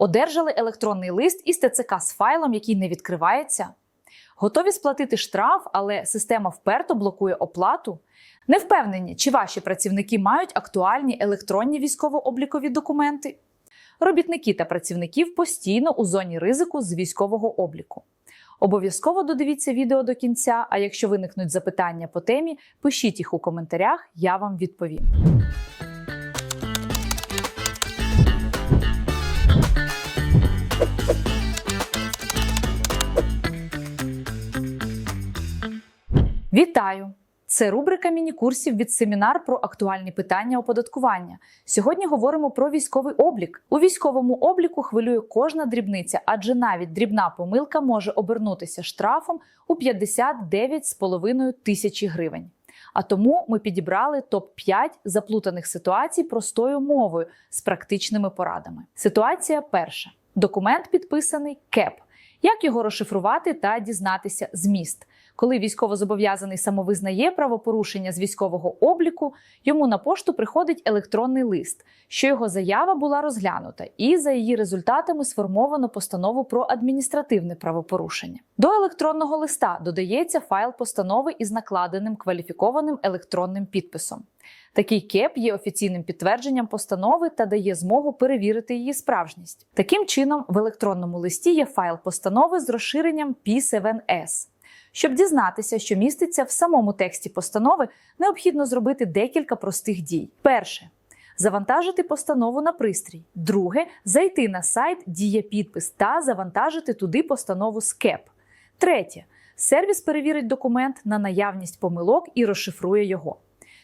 Одержали електронний лист із ТЦК з файлом, який не відкривається. Готові сплатити штраф, але система вперто блокує оплату. Не впевнені, чи ваші працівники мають актуальні електронні військово-облікові документи. Робітники та працівників постійно у зоні ризику з військового обліку. Обов'язково додивіться відео до кінця. А якщо виникнуть запитання по темі, пишіть їх у коментарях, я вам відповім. Вітаю! Це рубрика міні-курсів від семінар про актуальні питання оподаткування. Сьогодні говоримо про військовий облік. У військовому обліку хвилює кожна дрібниця, адже навіть дрібна помилка може обернутися штрафом у 59,5 тисячі гривень. А тому ми підібрали топ 5 заплутаних ситуацій простою мовою з практичними порадами. Ситуація перша: документ підписаний КЕП. Як його розшифрувати та дізнатися зміст? Коли військовозобов'язаний самовизнає правопорушення з військового обліку, йому на пошту приходить електронний лист, що його заява була розглянута, і за її результатами сформовано постанову про адміністративне правопорушення. До електронного листа додається файл постанови із накладеним кваліфікованим електронним підписом. Такий КЕП є офіційним підтвердженням постанови та дає змогу перевірити її справжність. Таким чином, в електронному листі є файл постанови з розширенням P7S. Щоб дізнатися, що міститься в самому тексті постанови, необхідно зробити декілька простих дій. Перше завантажити постанову на пристрій. Друге зайти на сайт Дія підпис та завантажити туди постанову СКЕП. Третє сервіс перевірить документ на наявність помилок і розшифрує його.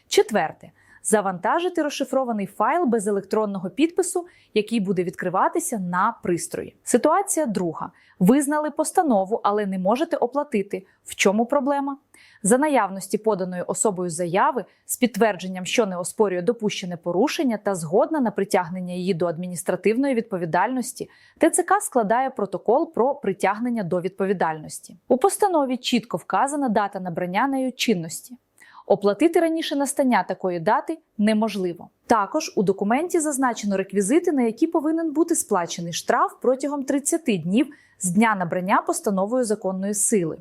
Четверте. Завантажити розшифрований файл без електронного підпису, який буде відкриватися на пристрої. Ситуація друга: визнали постанову, але не можете оплатити. В чому проблема? За наявності поданої особою заяви з підтвердженням, що не оспорює допущене порушення та згодна на притягнення її до адміністративної відповідальності, ТЦК складає протокол про притягнення до відповідальності. У постанові чітко вказана дата набрання нею чинності. Оплатити раніше настання такої дати неможливо. Також у документі зазначено реквізити, на які повинен бути сплачений штраф протягом 30 днів з дня набрання постановою законної сили.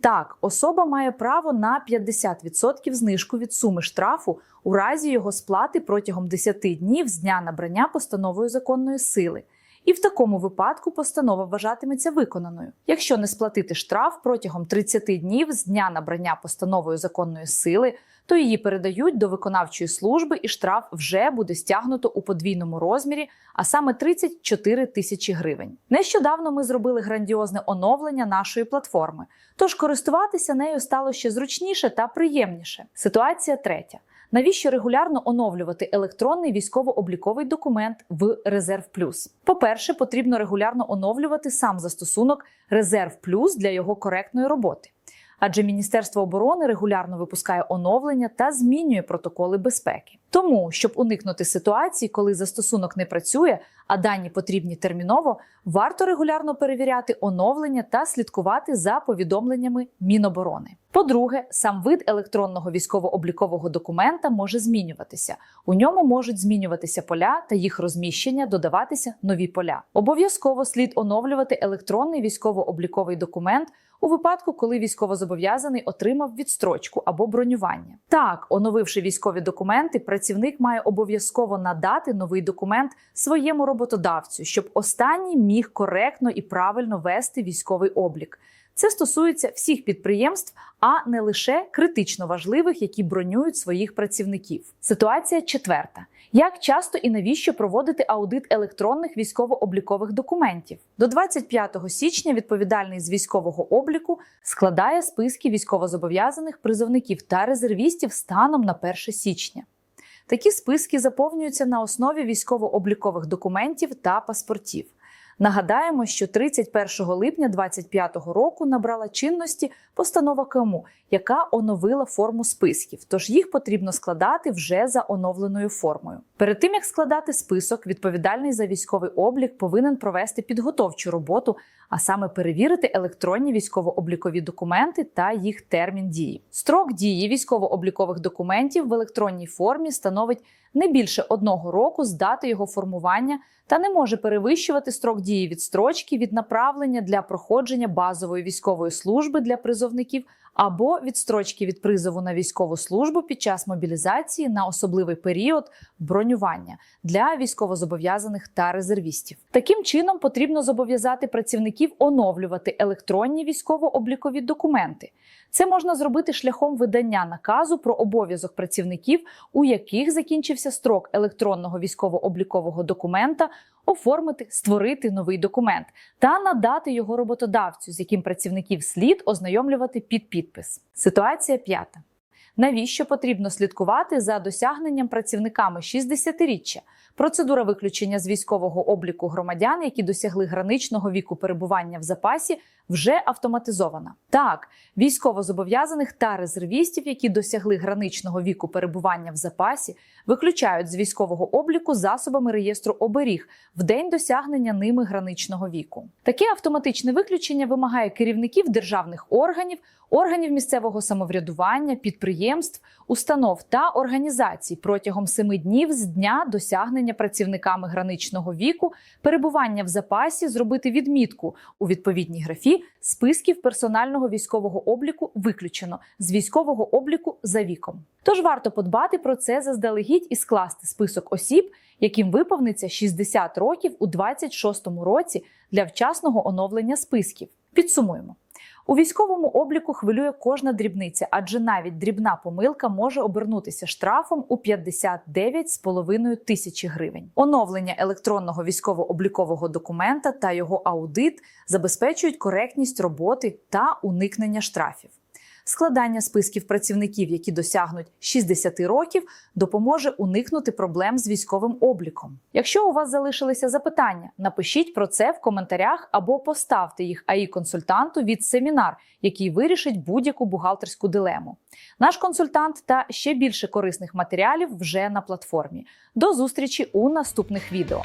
Так, особа має право на 50% знижку від суми штрафу у разі його сплати протягом 10 днів з дня набрання постановою законної сили. І в такому випадку постанова вважатиметься виконаною. Якщо не сплатити штраф протягом 30 днів з дня набрання постановою законної сили, то її передають до виконавчої служби, і штраф вже буде стягнуто у подвійному розмірі, а саме 34 тисячі гривень. Нещодавно ми зробили грандіозне оновлення нашої платформи, тож користуватися нею стало ще зручніше та приємніше. Ситуація третя. Навіщо регулярно оновлювати електронний військово-обліковий документ в Резерв Плюс? По-перше, потрібно регулярно оновлювати сам застосунок Резерв Плюс для його коректної роботи. Адже Міністерство оборони регулярно випускає оновлення та змінює протоколи безпеки. Тому, щоб уникнути ситуації, коли застосунок не працює, а дані потрібні терміново, варто регулярно перевіряти оновлення та слідкувати за повідомленнями Міноборони. По-друге, сам вид електронного військово-облікового документа може змінюватися. У ньому можуть змінюватися поля та їх розміщення, додаватися нові поля. Обов'язково слід оновлювати електронний військово-обліковий документ у випадку, коли військовозобов'язаний отримав відстрочку або бронювання. Так, оновивши військові документи, працівник має обов'язково надати новий документ своєму роботодавцю, щоб останній міг коректно і правильно вести військовий облік. Це стосується всіх підприємств, а не лише критично важливих, які бронюють своїх працівників. Ситуація четверта: як часто і навіщо проводити аудит електронних військово-облікових документів? До 25 січня відповідальний з військового обліку складає списки військовозобов'язаних призовників та резервістів станом на 1 січня. Такі списки заповнюються на основі військово-облікових документів та паспортів. Нагадаємо, що 31 липня 2025 року набрала чинності постанова КМУ, яка оновила форму списків, тож їх потрібно складати вже за оновленою формою. Перед тим як складати список, відповідальний за військовий облік повинен провести підготовчу роботу, а саме перевірити електронні військово-облікові документи та їх термін дії. Строк дії військово-облікових документів в електронній формі становить не більше одного року з дати його формування та не може перевищувати строк дії відстрочки від направлення для проходження базової військової служби для призовників або відстрочки від призову на військову службу під час мобілізації на особливий період бронювання для військовозобов'язаних та резервістів. Таким чином потрібно зобов'язати працівників оновлювати електронні військово-облікові документи. Це можна зробити шляхом видання наказу про обов'язок працівників, у яких закінчився строк електронного військово-облікового документа, оформити, створити новий документ та надати його роботодавцю, з яким працівників слід ознайомлювати під підпис. Ситуація п'ята. Навіщо потрібно слідкувати за досягненням працівниками 60-річчя? Процедура виключення з військового обліку громадян, які досягли граничного віку перебування в запасі, вже автоматизована. Так, військовозобов'язаних та резервістів, які досягли граничного віку перебування в запасі, виключають з військового обліку засобами реєстру оберіг в день досягнення ними граничного віку. Таке автоматичне виключення вимагає керівників державних органів, органів місцевого самоврядування, підприємств, установ та організацій протягом семи днів з дня досягнення працівниками граничного віку перебування в запасі зробити відмітку у відповідній графі списків персонального військового обліку виключено з військового обліку за віком. Тож варто подбати про це заздалегідь і скласти список осіб, яким виповниться 60 років у 26-му році для вчасного оновлення списків. Підсумуємо. У військовому обліку хвилює кожна дрібниця, адже навіть дрібна помилка може обернутися штрафом у 59,5 тисячі гривень. Оновлення електронного військово-облікового документа та його аудит забезпечують коректність роботи та уникнення штрафів. Складання списків працівників, які досягнуть 60 років, допоможе уникнути проблем з військовим обліком. Якщо у вас залишилися запитання, напишіть про це в коментарях або поставте їх АІ консультанту від семінар, який вирішить будь-яку бухгалтерську дилему. Наш консультант та ще більше корисних матеріалів вже на платформі. До зустрічі у наступних відео.